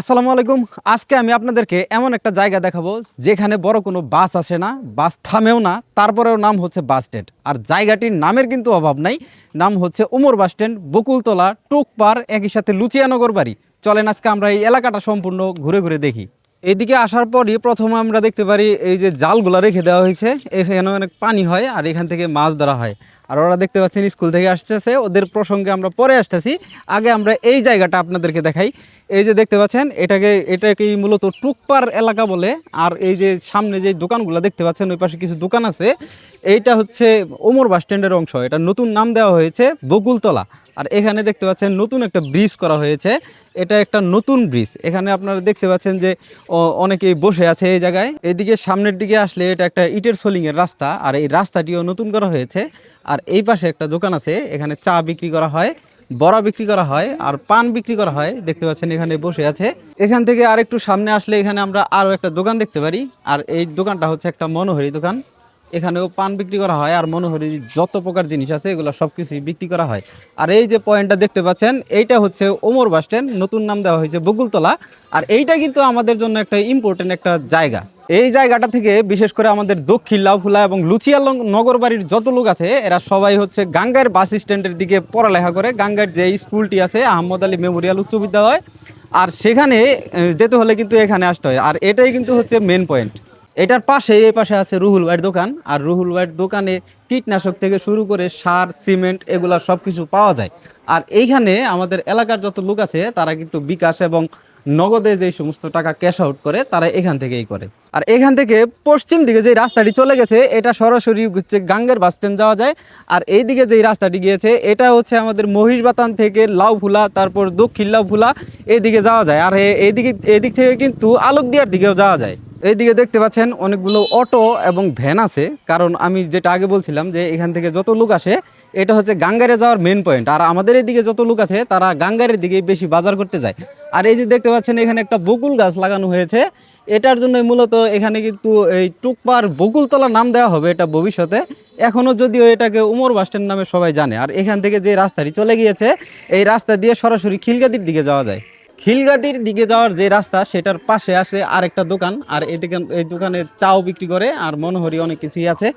আসসালামু আলাইকুম। আজকে আমি আপনাদেরকে এমন একটা জায়গা দেখাবো যেখানে বড় কোনো বাস আসে না, বাস থামেও না, তারপরেও নাম হচ্ছে বাস স্ট্যান্ড। আর জায়গাটির নামের কিন্তু অভাব নাই, নাম হচ্ছে উমর বাস স্ট্যান্ড, বকুলতলা, টুকপার, একই সাথে লুচিয়ানগর বাড়ি। চলেন আজকে আমরা এই এলাকাটা সম্পূর্ণ ঘুরে ঘুরে দেখি। এইদিকে আসার পরই প্রথমে আমরা দেখতে পারি এই যে জালগুলা রেখে দেওয়া হয়েছে। এখানে অনেক পানি হয় আর এখান থেকে মাছ ধরা হয়। আর ওরা দেখতে পাচ্ছেন স্কুল থেকে আসতেছে। ওদের প্রসঙ্গে আমরা পরে আসতেছি। আগে আমরা এই জায়গাটা আপনাদেরকে দেখাই। এই যে দেখতে পাচ্ছেন, এটাকে, এটাকেই মূলত টুকপার এলাকা বলে। আর এই যে সামনে যে দোকানগুলো দেখতে পাচ্ছেন, ওই পাশে কিছু দোকান আছে। এইটা হচ্ছে ওমর বাস স্ট্যান্ডের অংশ। এটা নতুন নাম দেওয়া হয়েছে বকুলতলা। আর এখানে দেখতে পাচ্ছেন নতুন একটা ব্রিজ করা হয়েছে। এটা একটা নতুন ব্রিজ। এখানে আপনারা দেখতে পাচ্ছেন যে অনেকেই বসে আছে এই জায়গায়। এদিকে সামনের দিকে আসলে এটা একটা ইটের সোলিং এর রাস্তা, আর এই রাস্তাটিও নতুন করা হয়েছে। আর এই পাশে একটা দোকান আছে, এখানে চা বিক্রি করা হয়, বড়া বিক্রি করা হয়, আর পান বিক্রি করা হয়। দেখতে পাচ্ছেন এখানে বসে আছে। এখান থেকে আর একটু সামনে আসলে এখানে আমরা আরও একটা দোকান দেখতে পারি। আর এই দোকানটা হচ্ছে একটা মনোহরি দোকান। এখানেও পান বিক্রি করা হয়, আর মনোহরি যত প্রকার জিনিস আছে, এগুলো সব কিছুই বিক্রি করা হয়। আর এই যে পয়েন্টটা দেখতে পাচ্ছেন, এইটা হচ্ছে ওমর বাস স্ট্যান্ড, নতুন নাম দেওয়া হয়েছে বকুলতলা আর এইটা কিন্তু আমাদের জন্য একটা ইম্পর্টেন্ট একটা জায়গা। এই জায়গাটা থেকে বিশেষ করে আমাদের দক্ষিণ লাউফুলা এবং লুচিয়া নগর বাড়ির যত লোক আছে, এরা সবাই হচ্ছে গাঙ্গার বাস স্ট্যান্ডের দিকে পড়ালেখা করে। গাঙ্গার যে স্কুলটি আছে, আহমদ আলী মেমোরিয়াল উচ্চ বিদ্যালয়। আর সেখানে যেতে হলে কিন্তু এখানে আসতে হয়। আর এটাই কিন্তু হচ্ছে মেন পয়েন্ট এটার পাশে এই পাশে আছে রুহুল ভাইয়ের দোকান। আর রুহুল ভাইয়ের দোকানে কীটনাশক থেকে শুরু করে সার, সিমেন্ট এগুলা সব কিছু পাওয়া যায়। আর এইখানে আমাদের এলাকার যত লোক আছে, তারা কিন্তু বিকাশ এবং নগদে যে সমস্ত টাকা ক্যাশ আউট করে, তারা এখান থেকেই করে। আর এখান থেকে পশ্চিম দিকে যে রাস্তাটি চলে গেছে, এটা সরাসরি হচ্ছে গাঙ্গের বাস স্ট্যান্ড যাওয়া যায়। আর এই দিকে যে রাস্তাটি গিয়েছে, এটা হচ্ছে আমাদের মহিষবাতান থেকে লাউফুলা, তারপর দক্ষিণ লাউফুলা এদিকে যাওয়া যায়। আর এ- এইদিকে এদিক থেকে কিন্তু আলোক আলোকদিয়ার দিকেও যাওয়া যায়। এইদিকে দেখতে পাচ্ছেন অনেকগুলো অটো এবং ভ্যান আছে। কারণ আমি যেটা আগে বলছিলাম যে এখান থেকে যত লোক আসে, এটা হচ্ছে গাঙ্গারে যাওয়ার মেন পয়েন্ট আর আমাদের এদিকে যত লোক আছে, তারা গাঙ্গারের দিকে বেশি বাজার করতে যায়। আর এই যে দেখতে পাচ্ছেন, এখানে একটা বকুল গাছ লাগানো হয়েছে। এটার জন্য মূলত এখানে কিন্তু এই টুকপার বকুলতলা নাম দেওয়া হবে এটা ভবিষ্যতে। এখনও যদিও এটাকে উমর বাস স্ট্যান্ড নামে সবাই জানে। আর এখান থেকে যে রাস্তাটি চলে গিয়েছে, এই রাস্তা দিয়ে সরাসরি খিলগাদির দিকে যাওয়া যায়। খিলগাদির দিকে যাওয়ার যে রাস্তা, সেটার পাশে আছে আরেকটা দোকান। আর এই দোকান, এই দোকানে চাও বিক্রি করে আর মনোহরি অনেক কিছুই আছে।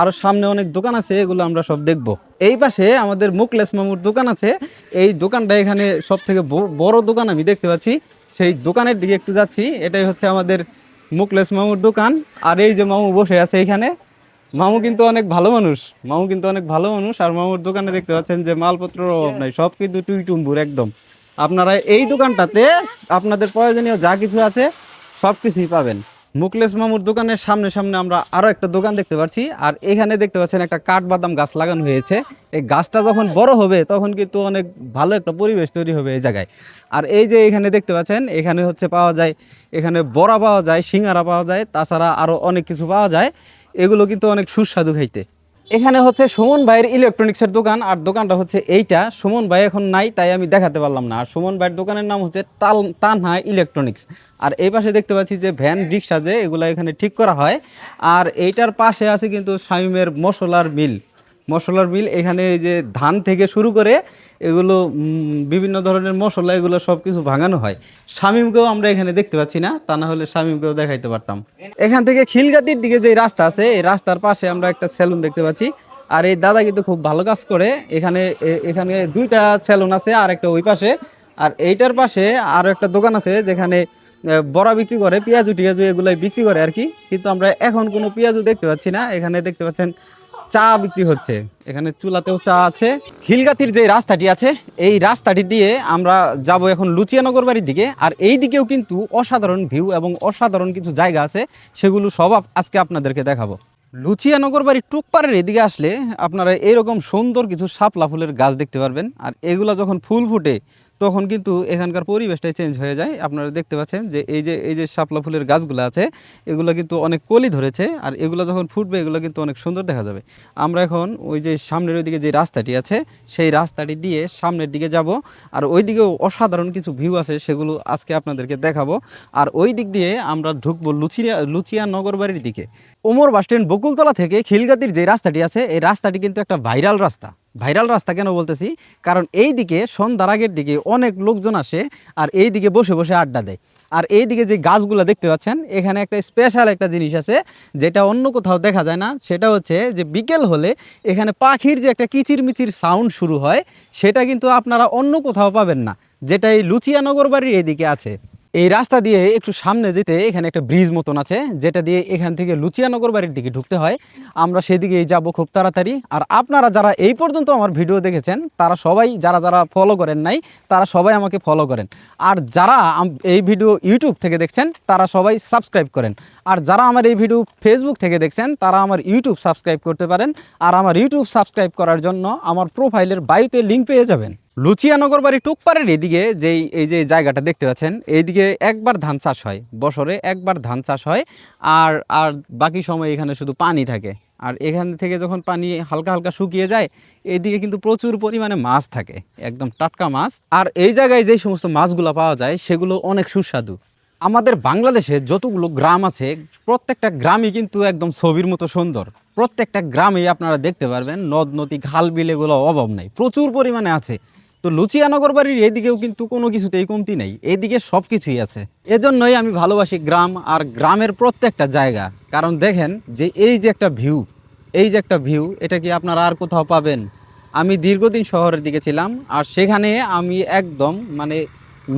আরও সামনে অনেক দোকান আছে, এগুলো আমরা সব দেখব। এই পাশে আমাদের মুকলেশ মামুর দোকান আছে। এই দোকানটা এখানে সব থেকে বড় দোকান আমি দেখতে পাচ্ছি। সেই দোকানের দিকে একটু যাচ্ছি। এটাই হচ্ছে আমাদের মুকলেশ মামুর দোকান। আর এই যে মামু বসে আছে এখানে, মামু কিন্তু অনেক ভালো মানুষ। মামু কিন্তু অনেক ভালো মানুষ। আর মামুর দোকানে দেখতে পাচ্ছেন যে মালপত্র অভাব নাই। সব কিন্তু টুইটুম্বুর একদম। আপনারা এই দোকানটাতে আপনাদের প্রয়োজনীয় যা কিছু আছে সব কিছুই পাবেন। মুকলেশ মামুর দোকানের সামনে সামনে আমরা আরও একটা দোকান দেখতে পাচ্ছি, আর এখানে দেখতে পাচ্ছেন একটা কাঠবাদাম গাছ লাগানো হয়েছে। এই গাছটা যখন বড় হবে, তখন কিন্তু অনেক ভালো একটা পরিবেশ তৈরি হবে এই জায়গায়। আর এই যে এখানে দেখতে পাচ্ছেন, এখানে হচ্ছে পাওয়া যায়, এখানে বড়া পাওয়া যায়, সিঙ্গারা পাওয়া যায়, তাছাড়া আরও অনেক কিছু পাওয়া যায়। এগুলো কিন্তু অনেক সুস্বাদু খাইতে। এখানে হচ্ছে সুমন ভাইয়ের ইলেকট্রনিক্সের দোকান, আর দোকানটা হচ্ছে এইটা। সুমন ভাই এখন নাই, তাই আমি দেখাতে পারলাম না। আর সুমন ভাইয়ের দোকানের নাম হচ্ছে তাল তানহা ইলেকট্রনিক্স আর এই পাশে দেখতে পাচ্ছি যে ভ্যান, রিক্সা যে এগুলো এখানে ঠিক করা হয়। আর এইটার পাশে আছে কিন্তু শামিমের মশলার মিল। মশলার মিল এখানে এই যে ধান থেকে শুরু করে এগুলো বিভিন্ন ধরনের মশলা, এগুলো সব কিছু ভাঙানো হয়। শামিমকেও আমরা এখানে দেখতে পাচ্ছি না, তা না হলে শামিমকেও দেখাইতে পারতাম। এখান থেকে খিলগাতির দিকে যে রাস্তা আছে, এই রাস্তার পাশে আমরা একটা সেলুন দেখতে পাচ্ছি। আর এই দাদা কিন্তু খুব ভালো কাজ করে, এখানে এখানে দুইটা সেলুন আছে, আর একটা ওই পাশে। আর এইটার পাশে আরও একটা দোকান আছে, যেখানে বড়া বিক্রি করে পেঁয়াজু টিয়াজু এগুলাই বিক্রি করে আর কি। কিন্তু আমরা এখন কোনো পেঁয়াজু দেখতে পাচ্ছি না, এখানে দেখতে পাচ্ছেন চা বিক্রি হচ্ছে। এখানে চুলাতেও চা আছে। খিলগাতির যে রাস্তাটি আছে, এই রাস্তাটি দিয়ে আমরা যাব এখন লুচিয়ানগর বাড়ির দিকে। আর এই দিকেও কিন্তু অসাধারণ ভিউ এবং অসাধারণ কিছু জায়গা আছে। সেগুলো সব আজকে আপনাদেরকে দেখাবো। লুচিয়ানগর বাড়ির টুকপাড়ের এদিকে আসলে আপনারা এরকম সুন্দর কিছু শাপলা ফুলের গাছ দেখতে পারবেন। আর এগুলো যখন ফুল ফুটে তখন কিন্তু এখানকার পরিবেশটাই চেঞ্জ হয়ে যায়। আপনারা দেখতে পাচ্ছেন যে এই যে এই যে শাপলা ফুলের গাছগুলো আছে, এগুলো কিন্তু অনেক কলি ধরেছে আর এগুলো যখন ফুটবে, এগুলো কিন্তু অনেক সুন্দর দেখা যাবে। আমরা এখন ওই যে সামনের ওইদিকে যে রাস্তাটি আছে, সেই রাস্তাটি দিয়ে সামনের দিকে যাব আর ওই দিকেও অসাধারণ কিছু ভিউ আছে, সেগুলো আজকে আপনাদেরকে দেখাবো। আর ওই দিক দিয়ে আমরা ঢুকবো লুচিয়া লুচিয়া নগর বাড়ির দিকে। ওমর বাস স্ট্যান্ড বকুলতলা থেকে খিলগাতির যে রাস্তাটি আছে, এই রাস্তাটি কিন্তু একটা ভাইরাল রাস্তা। ভাইরাল রাস্তা কেন বলতেছি? কারণ এই দিকে সন্ধ্যার আগের দিকে অনেক লোকজন আসে আর এই দিকে বসে বসে আড্ডা দেয়। আর এই দিকে যে গাছগুলো দেখতে পাচ্ছেন, এখানে একটা স্পেশাল একটা জিনিস আছে, যেটা অন্য কোথাও দেখা যায় না। সেটা হচ্ছে যে বিকেল হলে এখানে পাখির যে একটা কিচিরমিচির সাউন্ড শুরু হয়, সেটা কিন্তু আপনারা অন্য কোথাও পাবেন না, যেটা এই লুচিয়ানগর বাড়ির এদিকে আছে। এই রাস্তা দিয়ে একটু সামনে যেতে এখানে একটা ব্রিজ মতন আছে, যেটা দিয়ে এখান থেকে লুচিয়ানগর বাড়ির দিকে ঢুকতে হয়। আমরা সেদিকেই যাব খুব তাড়াতাড়ি। আর আপনারা যারা এই পর্যন্ত আমার ভিডিও দেখেছেন, তারা সবাই যারা যারা ফলো করেন নাই, তারা সবাই আমাকে ফলো করেন। আর যারা এই ভিডিও ইউটিউব থেকে দেখছেন, তারা সবাই সাবস্ক্রাইব করেন। আর যারা আমার এই ভিডিও ফেসবুক থেকে দেখছেন, তারা আমার ইউটিউব সাবস্ক্রাইব করতে পারেন। আর আমার ইউটিউব সাবস্ক্রাইব করার জন্য আমার প্রোফাইলের বায়ুতে লিঙ্ক পেয়ে যাবেন। লুচিয়ানগর বাড়ি টুকপাড়ের এদিকে যেই, এই যে জায়গাটা দেখতে পাচ্ছেন, এইদিকে একবার ধান চাষ হয়, বছরে একবার ধান চাষ হয়, আর আর বাকি সময় এখানে শুধু পানি থাকে। আর এখান থেকে যখন পানি হালকা হালকা শুকিয়ে যায় এইদিকে কিন্তু প্রচুর পরিমাণে মাছ থাকে, একদম টাটকা মাছ। আর এই জায়গায় যেই সমস্ত মাছগুলো পাওয়া যায়, সেগুলো অনেক সুস্বাদু। আমাদের বাংলাদেশে যতগুলো গ্রাম আছে, প্রত্যেকটা গ্রামই কিন্তু একদম ছবির মতো সুন্দর। প্রত্যেকটা গ্রামেই আপনারা দেখতে পারবেন, নদ, নদী, খাল বিল এগুলো অভাব নাই, প্রচুর পরিমাণে আছে। তো লুচিয়ানগর বাড়ির এদিকেও কিন্তু কোনো কিছুতেই কমতি নেই, এদিকে সব কিছুই আছে। এজন্যই আমি ভালোবাসি গ্রাম আর গ্রামের প্রত্যেকটা জায়গা। কারণ দেখেন যে এই যে একটা ভিউ, এই যে একটা ভিউ, এটা কি আপনারা আর কোথাও পাবেন? আমি দীর্ঘদিন শহরের দিকে ছিলাম আর সেখানে আমি একদম মানে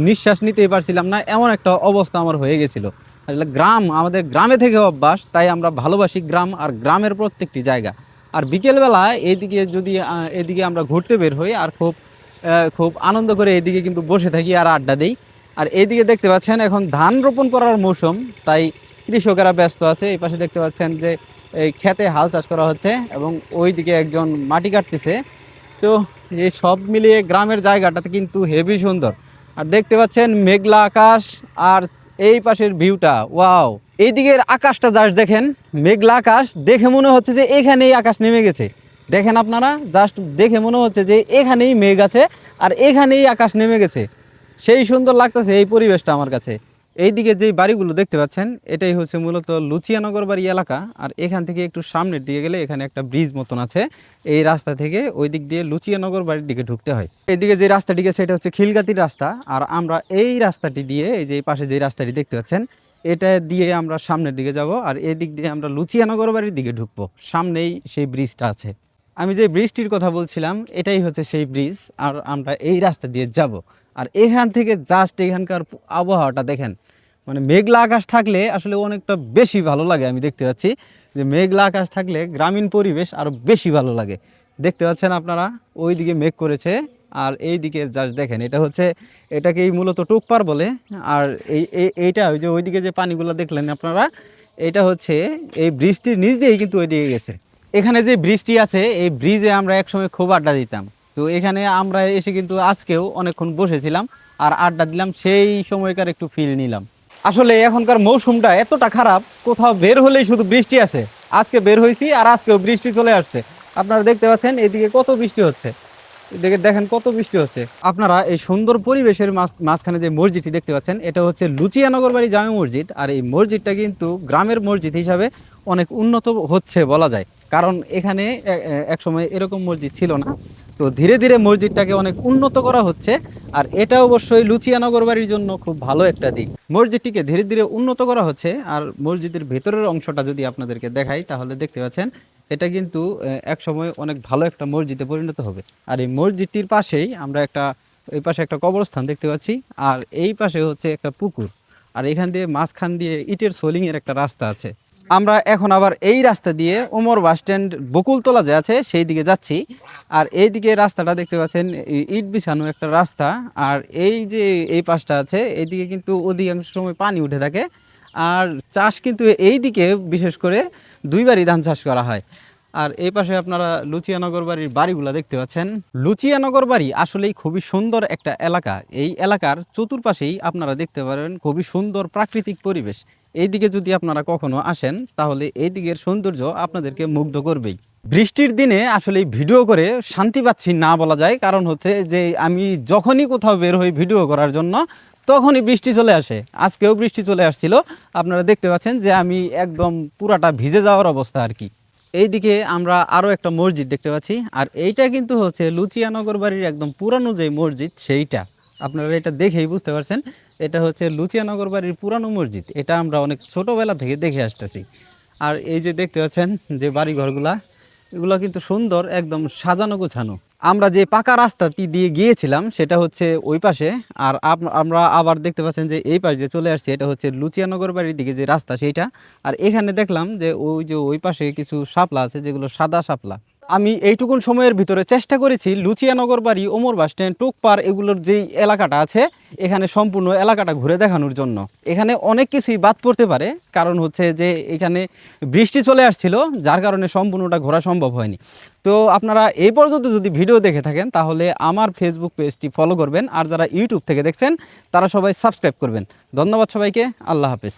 নিঃশ্বাস নিতেই পারছিলাম না, এমন একটা অবস্থা আমার হয়ে গেছিল। আসলে গ্রাম আমাদের গ্রামে থেকে অভ্যাস, তাই আমরা ভালোবাসি গ্রাম আর গ্রামের প্রত্যেকটি জায়গা। আর বিকেলবেলা এদিকে যদি এদিকে আমরা ঘুরতে বের হই আর খুব খুব আনন্দ করে এদিকে কিন্তু বসে থাকি আর আড্ডা দিই। আর এইদিকে দেখতে পাচ্ছেন এখন ধান রোপণ করার মৌসুম, তাই কৃষকেরা ব্যস্ত আছে। এই পাশে দেখতে পাচ্ছেন যে এই খেতে হাল চাষ করা হচ্ছে এবং ওইদিকে একজন মাটি কাটতেছে। তো এই সব মিলিয়ে গ্রামের জায়গাটাতে কিন্তু হেভি সুন্দর। আর দেখতে পাচ্ছেন মেঘলা আকাশ আর এই পাশের ভিউটা, ওয়াও! এইদিকের আকাশটা জাস্ট দেখেন, মেঘলা আকাশ। দেখে মনে হচ্ছে যে এখানেই আকাশ নেমে গেছে। দেখেন আপনারা জাস্ট দেখে মনে হচ্ছে যে এখানেই মেঘ আছে আর এখানেই আকাশ নেমে গেছে। সেই সুন্দর লাগতেছে এই পরিবেশটা আমার কাছে। এইদিকে যেই বাড়িগুলো দেখতে পাচ্ছেন, এটাই হচ্ছে মূলত লুচিয়ানগর বাড়ি এলাকা। আর এখান থেকে একটু সামনের দিকে গেলে এখানে একটা ব্রিজ মতন আছে। এই রাস্তা থেকে ওই দিক দিয়ে লুচিয়ানগর বাড়ির দিকে ঢুকতে হয়। এদিকে যে রাস্তাটি গেছে, এটা হচ্ছে খিলগাতির রাস্তা। আর আমরা এই রাস্তাটি দিয়ে, এই যে পাশে যে রাস্তাটি দেখতে পাচ্ছেন, এটা দিয়ে আমরা সামনের দিকে যাব। আর এদিক দিয়ে আমরা লুচিয়ানগর বাড়ির দিকে ঢুকবো। সামনেই সেই ব্রিজটা আছে। আমি যে ব্রিজটির কথা বলছিলাম, এটাই হচ্ছে সেই ব্রিজ আর আমরা এই রাস্তা দিয়ে যাব। আর এখান থেকে জাস্ট এখানকার আবহাওয়াটা দেখেন। মানে মেঘলা আকাশ থাকলে আসলে অনেকটা বেশি ভালো লাগে, আমি দেখতে পাচ্ছি। যে মেঘলা আকাশ থাকলে গ্রামীণ পরিবেশ আরও বেশি ভালো লাগে। দেখতে পাচ্ছেন আপনারা? ওই দিকে মেঘ করেছে, আর এই দিকে জাস্ট দেখেন, এটা হচ্ছে, এটাকেই মূলত টুকপার বলে। আর এই, এই- এইটা ওই যে ওইদিকে যে পানিগুলো দেখলেন আপনারা, এটা হচ্ছে এই ব্রিজটির নিচ দিয়েই কিন্তু ওইদিকে গেছে। এখানে যে ব্রিজটি আছে, এই ব্রিজে আমরা একসময় খুব আড্ডা দিতাম। তো এখানে আমরা এসে কিন্তু আজকেও অনেকক্ষণ বসেছিলাম আর আড্ডা দিলাম, সেই সময়কার একটু ফিল নিলাম। আসলে এখনকার মৌসুমটা এতটা খারাপ, কোথাও বের হলেই শুধু বৃষ্টি আসে। আজকে বের হয়েছি আর আজকেও বৃষ্টি চলে আসছে। আপনারা দেখতে পাচ্ছেন, এদিকে কত বৃষ্টি হচ্ছে। এদিকে দেখেন কত বৃষ্টি হচ্ছে। আপনারা এই সুন্দর পরিবেশের মাঝ- মাঝখানে যে মসজিদটি দেখতে পাচ্ছেন, এটা হচ্ছে লুচিয়ানগর বাড়ি জামে মসজিদ। আর এই মসজিদটা কিন্তু গ্রামের মসজিদ হিসাবে অনেক উন্নত হচ্ছে বলা যায়। কারণ এখানে একসময় এরকম মসজিদ ছিল না। তো ধীরে ধীরে মসজিদটাকে অনেক উন্নত করা হচ্ছে, আর এটা অবশ্যই লুচিয়ানগর বাড়ির জন্য খুব ভালো একটা দিক। মসজিদটিকে ধীরে ধীরে উন্নত করা হচ্ছে, আর মসজিদের ভেতরের অংশটা যদি আপনাদেরকে দেখাই, তাহলে দেখতে পাচ্ছেন, এটা কিন্তু এক সময় অনেক ভালো একটা মসজিদে পরিণত হবে। আর এই মসজিদটির পাশেই আমরা একটা, এই পাশে একটা কবরস্থান দেখতে পাচ্ছি, আর এই পাশে হচ্ছে একটা পুকুর। আর এখান দিয়ে মাঝখান দিয়ে ইটের সোলিং এর একটা রাস্তা আছে। আমরা এখন আবার এই রাস্তা দিয়ে ওমর বাস স্ট্যান্ড বকুলতলা যে আছে, সেই দিকে যাচ্ছি। আর এই দিকে রাস্তাটা দেখতে পাচ্ছেন ইট বিছানো একটা রাস্তা। আর এই যে এই পাশটা আছে, এইদিকে কিন্তু অধিকাংশ সময় পানি উঠে থাকে। আর চাষ কিন্তু এই দিকে বিশেষ করে দুইবারই ধান চাষ করা হয়। আর এই পাশে আপনারা লুচিয়ানগর বাড়ির বাড়িগুলো দেখতে পাচ্ছেন। লুচিয়ানগর বাড়ি আসলেই খুবই সুন্দর একটা এলাকা। এই এলাকার চতুর্পাশেই আপনারা দেখতে পারেন খুবই সুন্দর প্রাকৃতিক পরিবেশ। এইদিকে যদি আপনারা কখনো আসেন, তাহলে এই দিকের সৌন্দর্য আপনাদেরকে মুগ্ধ করবেই। বৃষ্টির দিনে আসলে ভিডিও করে শান্তি পাচ্ছি না বলা যায়, কারণ হচ্ছে যে আমি যখনই কোথাও বের হই ভিডিও করার জন্য, তখনই বৃষ্টি চলে আসে। আজকেও বৃষ্টি চলে আসছিল। আপনারা দেখতে পাচ্ছেন যে আমি একদম পুরাটা ভিজে যাওয়ার অবস্থা আর কি। এইদিকে আমরা আরও একটা মসজিদ দেখতে পাচ্ছি, আর এইটা কিন্তু হচ্ছে লুচিয়ানগর বাড়ির একদম পুরানো যে মসজিদ, সেইটা। আপনারা এটা দেখেই বুঝতে পারছেন এটা হচ্ছে লুচিয়ানগর বাড়ির পুরানো মসজিদ। এটা আমরা অনেক ছোটোবেলা থেকে দেখে আসতেছি। আর এই যে দেখতে পাচ্ছেন যে বাড়িঘরগুলা, এগুলো কিন্তু সুন্দর, একদম সাজানো গোছানো। আমরা যে পাকা রাস্তাটি দিয়ে গিয়েছিলাম, সেটা হচ্ছে ওই পাশে। আর আমরা আবার দেখতে পাচ্ছেন যে এই পাশে যে চলে আসছি, এটা হচ্ছে লুচিয়ানগর বাড়ির দিকে যে রাস্তা, সেইটা। আর এখানে দেখলাম যে ওই যে ওই পাশে কিছু শাপলা আছে, যেগুলো সাদা শাপলা। আমি এইটুকুন সময়ের ভিতরে চেষ্টা করেছি লুচিয়ানগর বাড়ি ওমর বাস স্ট্যান্ড, টুকপার এগুলোর যেই এলাকাটা আছে, এখানে সম্পূর্ণ এলাকাটা ঘুরে দেখানোর জন্য। এখানে অনেক কিছুই বাদ পড়তে পারে, কারণ হচ্ছে যে এখানে বৃষ্টি চলে আসছিল, যার কারণে সম্পূর্ণটা ঘোরা সম্ভব হয়নি। তো আপনারা এই পর্যন্ত যদি ভিডিও দেখে থাকেন, তাহলে আমার ফেসবুক পেজটি ফলো করবেন, আর যারা ইউটিউব থেকে দেখছেন, তারা সবাই সাবস্ক্রাইব করবেন। ধন্যবাদ সবাইকে, আল্লাহ হাফেজ।